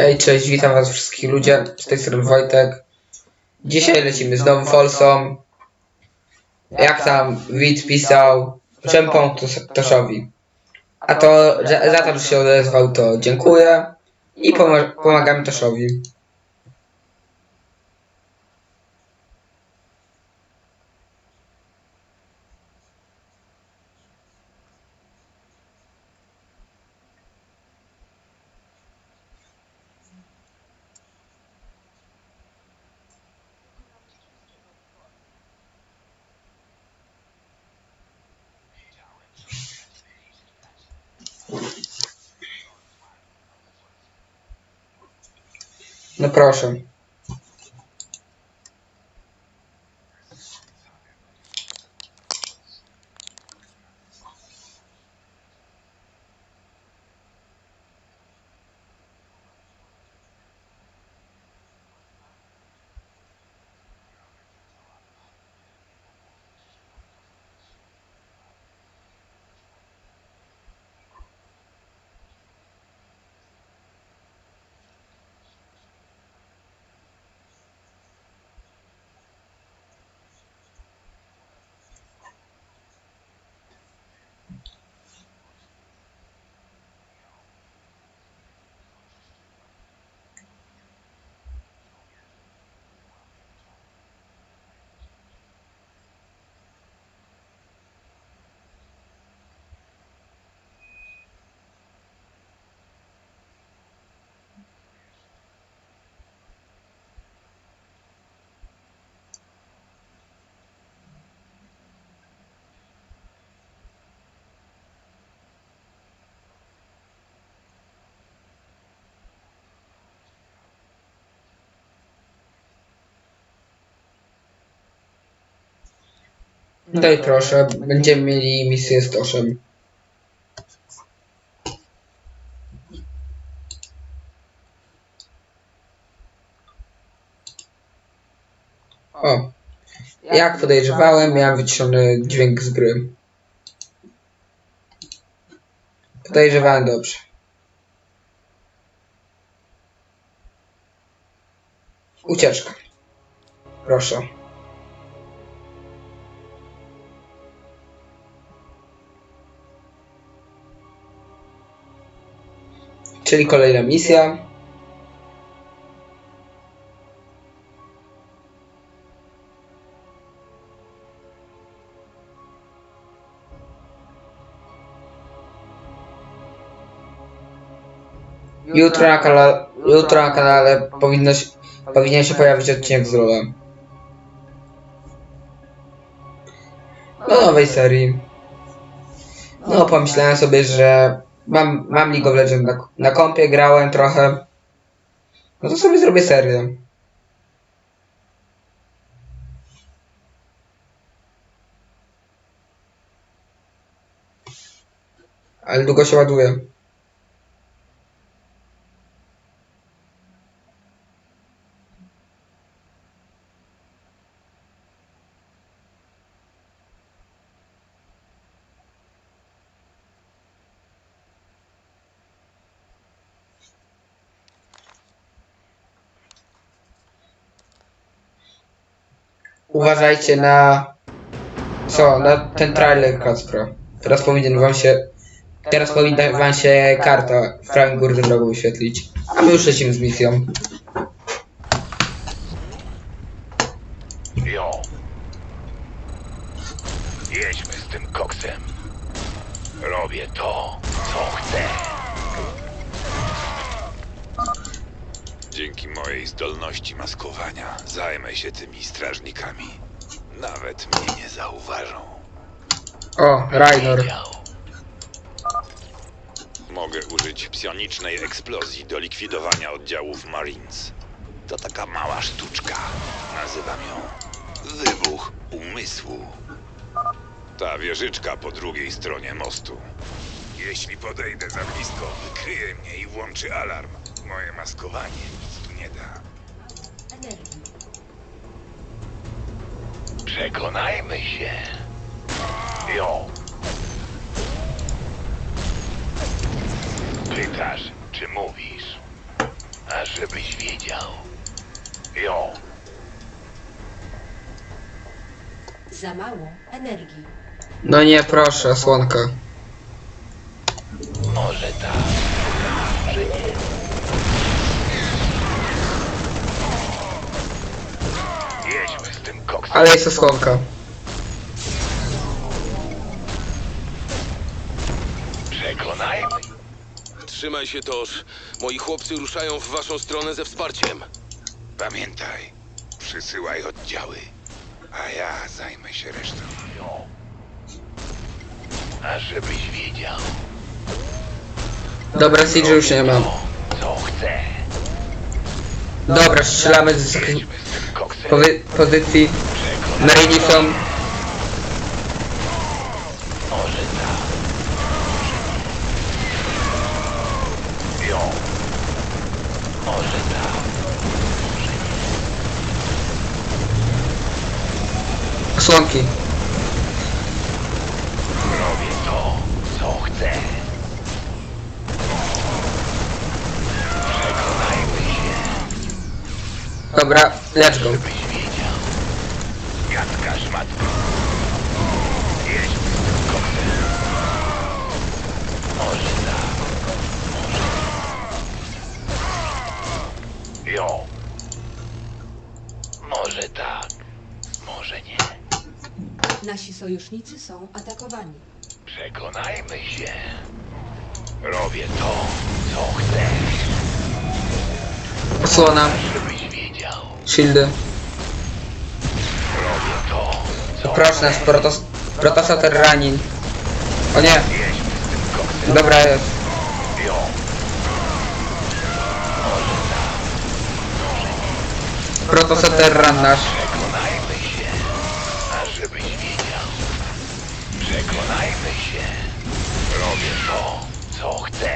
Hej, cześć, witam was wszystkich ludzie, z tej strony Wojtek. Dzisiaj lecimy z nowym Folsą. Jak tam Wit pisał, Tos- Toszowi. A to za, za to, że się odezwał, to dziękuję i pomagamy Toszowi. No proszę. Daj proszę, będziemy mieli misję z Toszem. O, jak podejrzewałem, miałem wyciszony dźwięk z gry. Podejrzewałem dobrze. Ucieczka. Proszę. Czyli kolejna misja. Jutro na, kanale, jutro na kanale powinno się, powinien się pojawić odcinek z Rolem. Do nowej serii. No, pomyślałem sobie, że mam, mam League of Legends na, na kompie, grałem trochę. No to sobie zrobię serię. Ale długo się ładuje. Uważajcie na... Co? Na ten trailer Kacpro. Teraz powinien wam się... Teraz powinna wam się karta w prawym górnym rogu wyświetlić. A my już lecimy z misją. Jo. Jedźmy z tym koksem. Robię to, co chcę. Mojej zdolności maskowania zajmę się tymi strażnikami. Nawet mnie nie zauważą. O, Rainor. Mogę użyć psionicznej eksplozji do likwidowania oddziałów Marines. To taka mała sztuczka. Nazywam ją wybuch umysłu. Ta wieżyczka po drugiej stronie mostu. Jeśli podejdę za blisko, wykryje mnie i włączy alarm. Moje maskowanie nie da. Przekonajmy się. Jo. Pytasz, czy mówisz? żebyś wiedział. Jo, Za mało energii. No nie, proszę, słonka. może tak, Ale jest to słonka. Przekonajmy. Trzymaj się, Toż. Moi chłopcy ruszają w waszą stronę ze wsparciem. Pamiętaj, przysyłaj oddziały, a ja zajmę się resztą. A żebyś wiedział. Dobra, Siege już nie mam. Co chce. Dobra, strzelamy z wysokich Jedźmy z tym koksem. pozy pozycji. Marini są. Może tak. Jo. Może tak. Słonki. Robię to, co chcę. Przekonajmy się, Dobra, lecz go. Może tak. Może nie. Nasi sojusznicy są atakowani. Przekonajmy się. Robię to, co chcę, Osłona. żebyś wiedział. Shieldy. Robię to, co Proszę nas, protos protosater ranin. O nie, Jedźmy z tym koksem. dobra jest. Protosater ran nasz. Przekonajmy się. A żebyś wiedział. Przekonajmy się. Robię to, co chcę.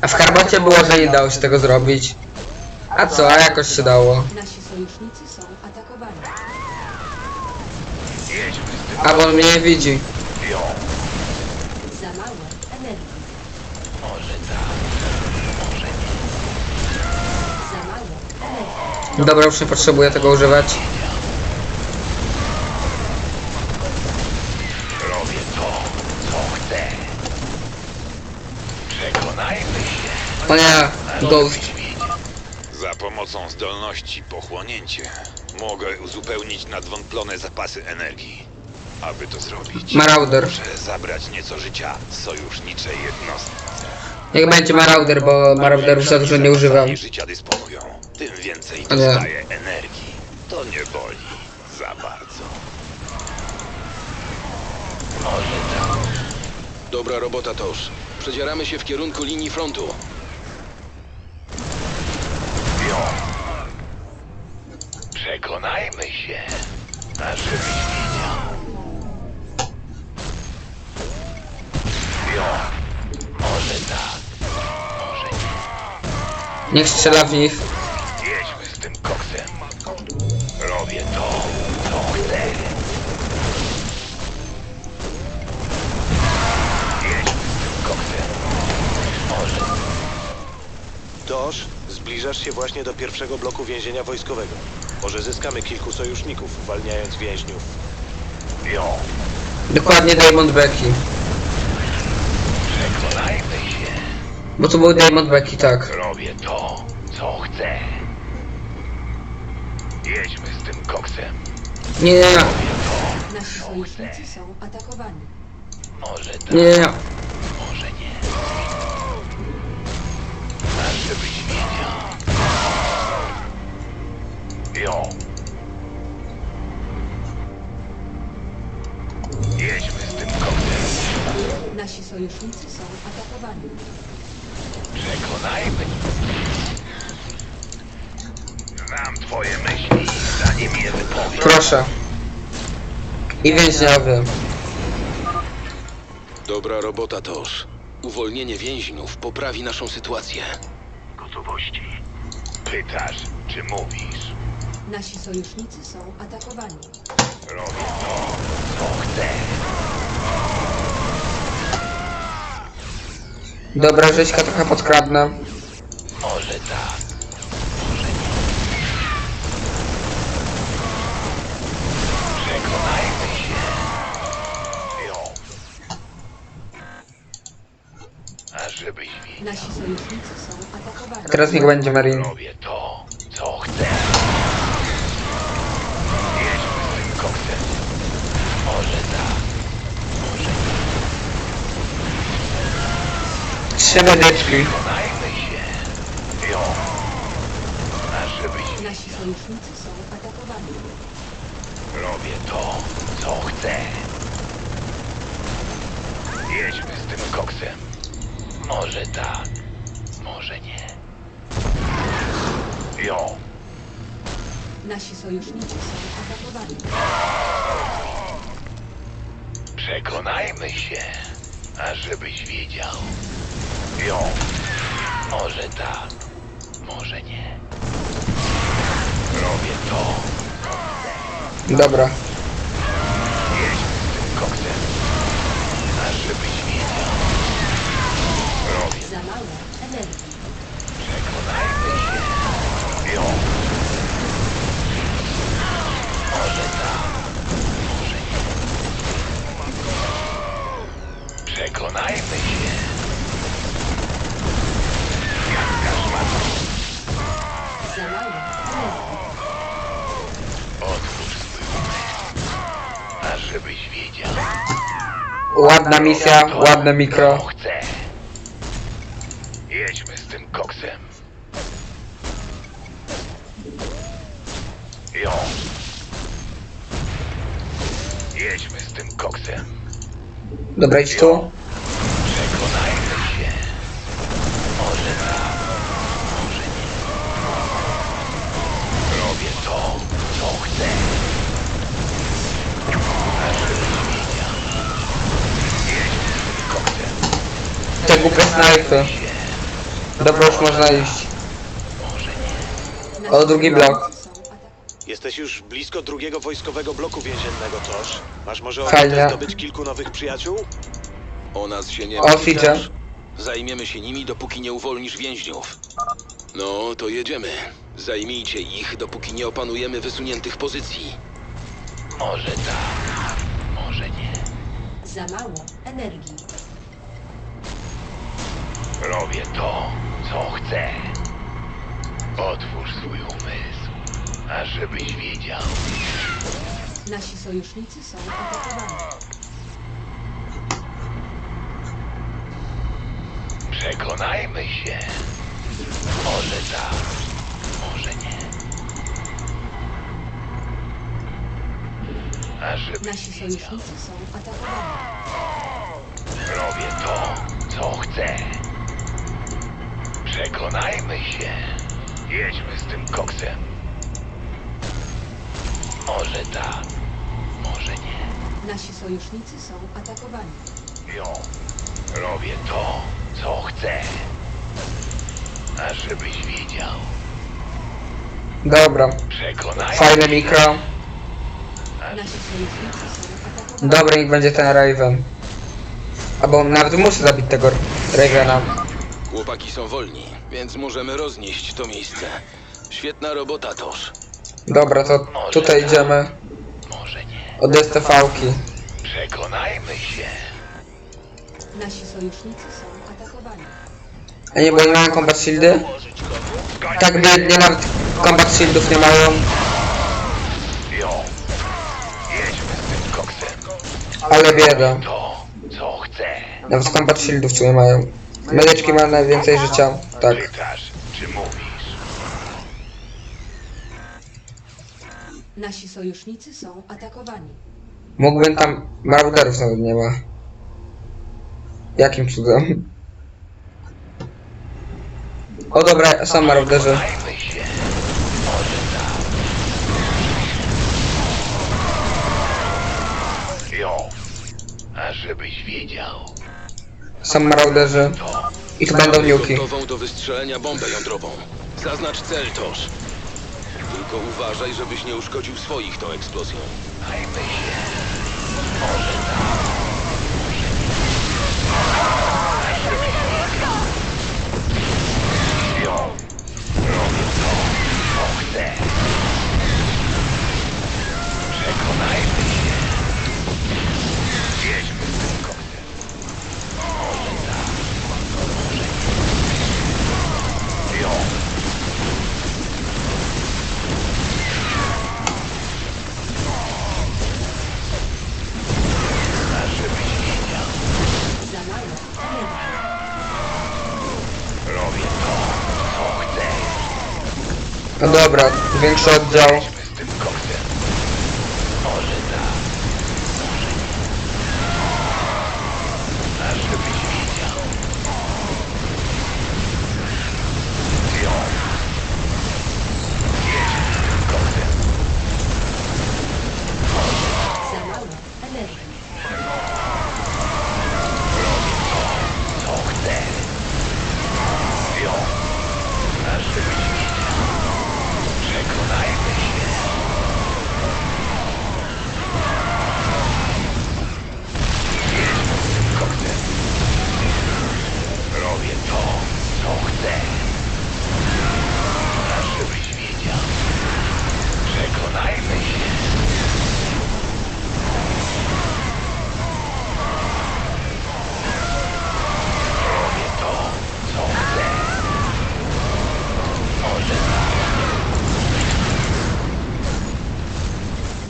A w Harbocie było, że nie dało się tego zrobić. A co, a jakoś się dało. Nasi sojusznicy są atakowani. Jedźmy z tym A bo on mnie nie widzi. Dobra, już nie potrzebuję tego używać. Robię to, co chcę. Przekonajmy się. O nie, Ghost. Za pomocą zdolności pochłonięcie mogę uzupełnić nadwątlone zapasy energii. Aby to zrobić, Marauder. muszę zabrać nieco życia sojuszniczej jednostce. Niech będzie Marauder, bo Marauderów za dużo nie używam. Życia dysponują, tym więcej O nie. dostaje energii. To nie boli za bardzo. Może tak. Dobra robota, Toż. Przedzieramy się w kierunku linii frontu. Jo. Przekonajmy się. A żebyś wiedział. Jo. Może tak. Może nie. Niech strzela w nich. Tym koksem. Robię to, co chcę. Jedźmy z tym koksem. Może Toż, zbliżasz się właśnie do pierwszego bloku więzienia wojskowego. Może zyskamy kilku sojuszników, uwalniając więźniów. jo. Dokładnie Diamond Becky. Przekonajmy się. Bo to był Diamond Becky, tak. Robię to, co chcę. Jedźmy z tym koksem. Nie, Nasi sojusznicy są atakowani. może tak, Nie, może nie. A żebyś wiedział. Jo. Jedźmy z tym koksem. Nasi sojusznicy są atakowani. Przekonajmy. Znam twoje myśli, zanim je wypowiem. Proszę. I więźniowy. Dobra robota, Toż. Uwolnienie więźniów poprawi naszą sytuację. Gotowości. Pytasz, czy mówisz? Nasi sojusznicy są atakowani. Robię to, co chcę. Dobra, Rzeźka trochę podkradnę. Może tak, żebyś wiedział. Nasi sojusznicy są atakowani. Teraz niech będzie Marine. Robię to, co chcę. Jedźmy z tym koksem. Może tak, może nie. Trzy medyczki. Się. A żebyś Nasi sojusznicy są atakowani. Robię to, co chcę. Jedźmy z tym koksem. Może tak, może nie. Jo, Nasi sojusznicy są atakowani. przekonajmy się, a żebyś wiedział. Jo, może tak, może nie. Robię to, Dobra. jedźmy z tym koksem, a żebyś wiedział. Robię Za mało energii. Przekonajmy się. Jo. Może tak, może nie. Przekonajmy się. Jaka szmata. Za mało energii. Otwórz swój umysł. A żebyś wiedział. Ładna misja, ładne mikro. Chcę. Koksem. Jo. Jedźmy z tym koksem. Dobra, idź tu. Przekonajmy się. Może tak, może nie. Robię to, co chcę. Jedźmy z tym koksem. Te głupie snajpy. Dobra, już można iść. Może nie. Nasi O, drugi blok. Jesteś już blisko drugiego wojskowego bloku więziennego, Tosz. Masz może Fajnie. ochotę zdobyć kilku nowych przyjaciół? O nas się nie O, martw, widzę. Tosz. Zajmiemy się nimi, dopóki nie uwolnisz więźniów. No, to jedziemy. Zajmijcie ich, dopóki nie opanujemy wysuniętych pozycji. Może tak, może nie. Za mało energii. Robię to, co chcę. Otwórz swój umysł, a żebyś wiedział. Nasi sojusznicy są atakowani. Przekonajmy się. Może tak, może nie. A żebyś Nasi wiedział. sojusznicy są atakowani. Robię to, co chcę. Przekonajmy się. Jedźmy z tym koksem. Może tak, może nie. Nasi sojusznicy są atakowani. Jo. Robię to, co chcę. A żebyś wiedział. Dobra. Przekonajmy Fajne mikro. a Nasi sojusznicy są atakowani. Dobra, niech będzie ten Raven. Albo nawet muszę zabić tego Ravena. Chłopaki są wolni, więc możemy roznieść to miejsce. Świetna robota, Tosz. Dobra, to tutaj idziemy. może nie. Od STV-ki. Przekonajmy się. Nasi sojusznicy są atakowani. A nie, bo nie mają combat shieldy? Tak biednie, nawet combat shieldów nie mają. Jedźmy z tym koksem. Ale bieda. To, co. Nawet combat shieldów tu nie mają. Medyczki mają najwięcej życia. Tak. Pytasz, czy mówisz? Nasi sojusznicy są atakowani. Mógłbym tam... Marauderów nawet nie ma. Jakim cudem? O dobra, są marauderzy. Przekonajmy się. Może tak. Jo. A żebyś wiedział. Są marauderzy. I tu będą niuki. gotową do wystrzelenia bombę jądrową. Zaznacz cel. Tylko uważaj, żebyś nie uszkodził swoich tą eksplozją. Robię to, co chcesz. No dobra, większy oddział.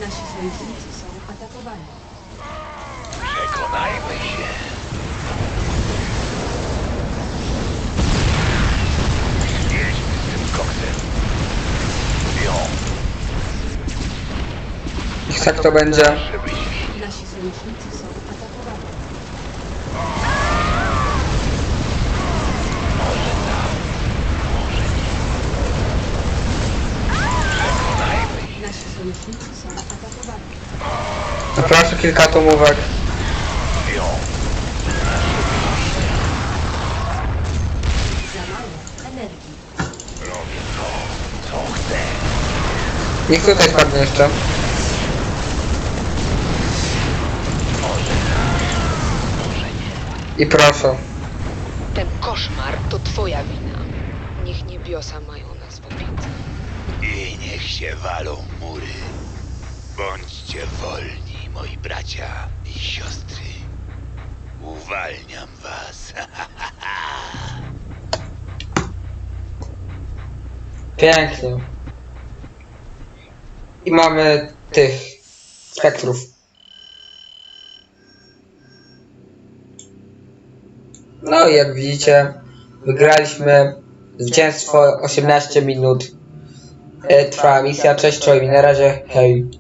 Nasi sojusznicy są atakowani. Przekonajmy się. Jedźmy z tym koksem. Ją, I tak to będzie. Nasi sojusznicy są atakowani. Może tak, może nie. Przekonajmy się. Nasi sojusznicy są atakowani. Proszę kilka atomówek. Za mało energii. robię to, co chcę. Niech tutaj spadnie jeszcze. Może tak, może nie. I proszę. Ten koszmar to twoja wina. Niech niebiosa mają nas w opiece. I niech się walą Bądźcie wolni, moi bracia i siostry. Uwalniam was. Pięknie. I mamy tych spektrów. No i jak widzicie, wygraliśmy zwycięstwo 18 minut. E, Trwa misja, cześć, czołem i na razie, hej.